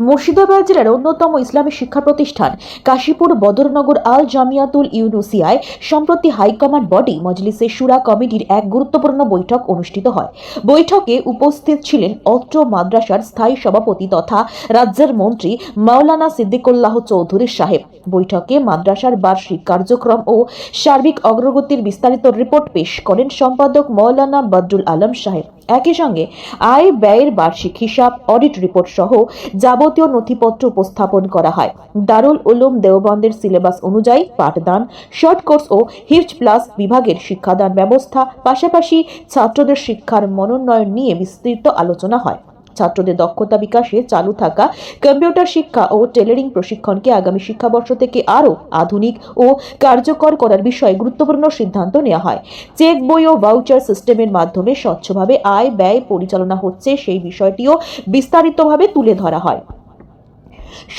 মুর্শিদাবাদ জেলার অন্যতম ইসলামী শিক্ষা প্রতিষ্ঠান কাশীপুর বদরনগর আল জামিয়াতুল ইউনুসিয়ায় সম্প্রতি হাইকমান্ড বডি মজলিসে সুরা কমিটির এক গুরুত্বপূর্ণ বৈঠক অনুষ্ঠিত হয়। বৈঠকে উপস্থিত ছিলেন অত্র মাদ্রাসার স্থায়ী সভাপতি তথা রাজ্যের মন্ত্রী মাওলানা সিদ্দিকুল্লাহ চৌধুরী সাহেব। বৈঠকে মাদ্রাসার বার্ষিক কার্যক্রম ও সার্বিক অগ্রগতির বিস্তারিত রিপোর্ট পেশ করেন সম্পাদক মৌলানা বদরুল আলম সাহেব। একই সঙ্গে আয় ব্যয়ের বার্ষিক হিসাব অডিট রিপোর্ট সহ যাবতীয় নথিপত্র উপস্থাপন করা হয়। দারুল উলুম দেওবন্দের সিলেবাস অনুযায়ী পাঠদান শর্ট কোর্স ও হিফজ প্লাস বিভাগের শিক্ষাদান ব্যবস্থা, পাশাপাশি ছাত্রদের শিক্ষার মনোন্নয়ন নিয়ে বিস্তৃত আলোচনা হয়। ছাত্রদের দক্ষতা বিকাশে চালু থাকা কম্পিউটার শিক্ষা ও টেলারিং প্রশিক্ষণকে আগামী শিক্ষাবর্ষ থেকে আরও আধুনিক ও কার্যকর করার বিষয়ে গুরুত্বপূর্ণ সিদ্ধান্ত নেওয়া হয়। চেক বই ও ভাউচার সিস্টেমের মাধ্যমে স্বচ্ছভাবে আয় ব্যয় পরিচালনা হচ্ছে সেই বিষয়টিও বিস্তারিতভাবে তুলে ধরা হয়।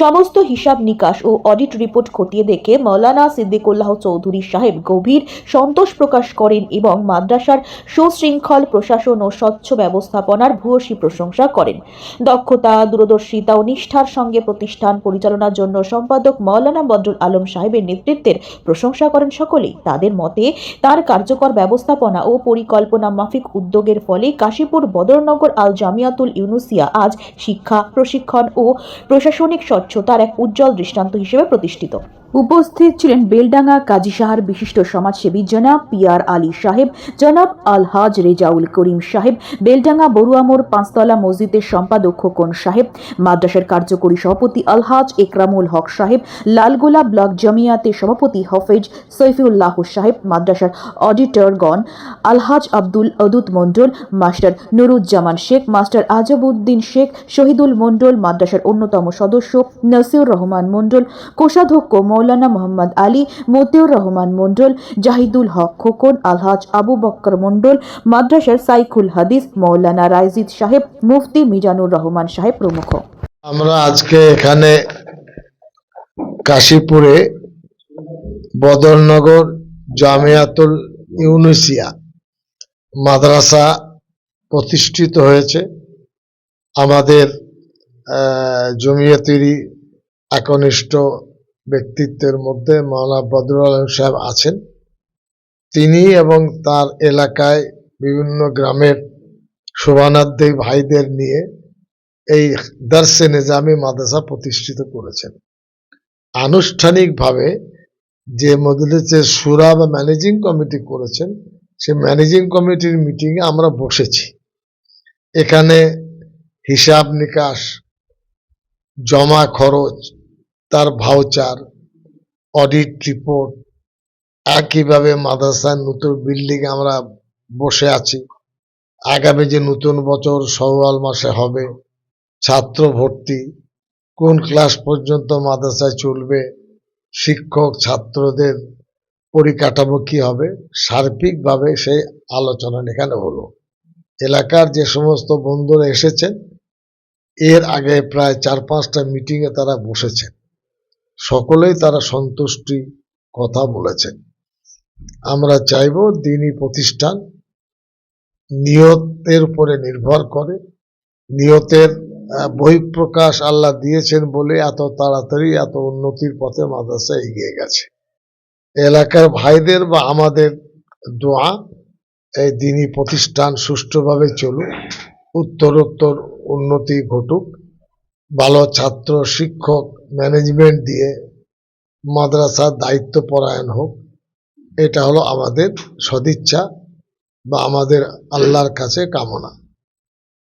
সমস্ত হিসাব নিকাশ ও অডিট রিপোর্ট খতিয়ে দেখে মৌলানা সিদ্দিকুল্লাহ চৌধুরী সাহেব গভীর সন্তোষ প্রকাশ করেন এবং মাদ্রাসার সুশৃঙ্খল প্রশাসন ও স্বচ্ছ ব্যবস্থাপনার ভূয়সী প্রশংসা করেন। দক্ষতা, দূরদর্শিতা ও নিষ্ঠার সঙ্গে প্রতিষ্ঠান পরিচালনার জন্য সম্পাদক মৌলানা বদরুল আলম সাহেবের নেতৃত্বের প্রশংসা করেন সকলেই। তাদের মতে, তার কার্যকর ব্যবস্থাপনা ও পরিকল্পনা মাফিক উদ্যোগের ফলে কাশীপুর বদরনগর আল জামিয়াতুল ইউনুসিয়া আজ শিক্ষা, প্রশিক্ষণ ও প্রশাসনিক স্বচ্ছতার এক উজ্জ্বল দৃষ্টান্ত হিসেবে প্রতিষ্ঠিত। উপস্থিত ছিলেন বেলডাঙ্গা কাজী সাহার বিশিষ্ট সমাজসেবী জনাব পিয়ার আলী সাহেব, জনাব আলহাজ রেজাউল করিম সাহেব, বেলডাঙ্গা বড়ুয়ামোর পাঁচতলা মসজিদের সম্পাদক খোকন সাহেব, মাদ্রাসার কার্যকরী সভাপতি আলহাজ একরামুল হক সাহেব, লালগোলা ব্লক জামিয়াতের সভাপতি হফেজ সৈফিউল্লাহ সাহেব, মাদ্রাসার অডিটরগণ আলহাজ আব্দুল অদুত মণ্ডল, মাস্টার নুরুজ্জামান শেখ, মাস্টার আজবউদ্দিন শেখ, শহীদুল মণ্ডল, মাদ্রাসার অন্যতম সদস্য নসিউর রহমান মণ্ডল, কোষাধ্যক্ষ মৌলানা মোহাম্মদ আলী মতিউর রহমান মণ্ডল জাহিদুল হক খোকন আলহাজ আবু বক্কর মণ্ডল মাদ্রাসার সাইকুল হাদিস মৌলানা রাইজিদ সাহেব মুফতি মিজানুর রহমান সাহেব প্রমুখ। আমরা আজকে এখানে কাশীপুরে বদরনগর জামিয়াতুল ইউনিসিয়া মাদ্রাসা প্রতিষ্ঠিত হয়েছে। আমাদের আহ, জমিয়তেরই একনিষ্ঠ ব্যক্তিত্বের মধ্যে মাওলানা বদরুল আলম সাহেব আছেন। তিনি এবং তার এলাকায় বিভিন্ন গ্রামের শোভানার্থী ভাইদের নিয়ে এই দার্সে নিজামী মাদ্রাসা প্রতিষ্ঠিত করেছেন। আনুষ্ঠানিকভাবে যে মজলিসের সুরা বা ম্যানেজিং কমিটি করেছেন, সে ম্যানেজিং কমিটির মিটিংয়ে আমরা বসেছি। এখানে হিসাব নিকাশ, জমা খরচ তার ভাউচার অডিট রিপোর্ট একইভাবে মাদ্রাসার নতুন বিল্ডিং আমরা বসে আছি। আগামী যে নতুন বছর সওয়াল মাসে হবে, ছাত্র ভর্তি, কোন ক্লাস পর্যন্ত মাদ্রাসায় চলবে, শিক্ষক, ছাত্রদের পরিকাঠামো কি হবে, সার্বিকভাবে সেই আলোচনা এখানে হলো। এলাকার যে সমস্ত বন্ধুরা এসেছেন, এর আগে প্রায় চার পাঁচটা মিটিংয়ে তারা বসেছেন। সকলেই তারা সন্তুষ্টি কথা বলেছেন। আমরা চাইব দিনই প্রতিষ্ঠান নিয়তের উপরে নির্ভর করে। নিয়তের বহিঃপ্রকাশ আল্লাহ দিয়েছেন বলে এত তাড়াতাড়ি, এত উন্নতির পথে মাদ্রাসা এগিয়ে গেছে। এলাকার ভাইদের বা আমাদের দোয়া এই দিনই প্রতিষ্ঠান সুষ্ঠুভাবে চলুক, উত্তরোত্তর উন্নতি ঘটুক। ভালো ছাত্র, শিক্ষক ম্যানেজমেন্ট দিয়ে মাদ্রাসার দায়িত্ব পরায়ণ হোক, এটা হলো আমাদের সদিচ্ছা বা আমাদের আল্লাহর কাছে কামনা।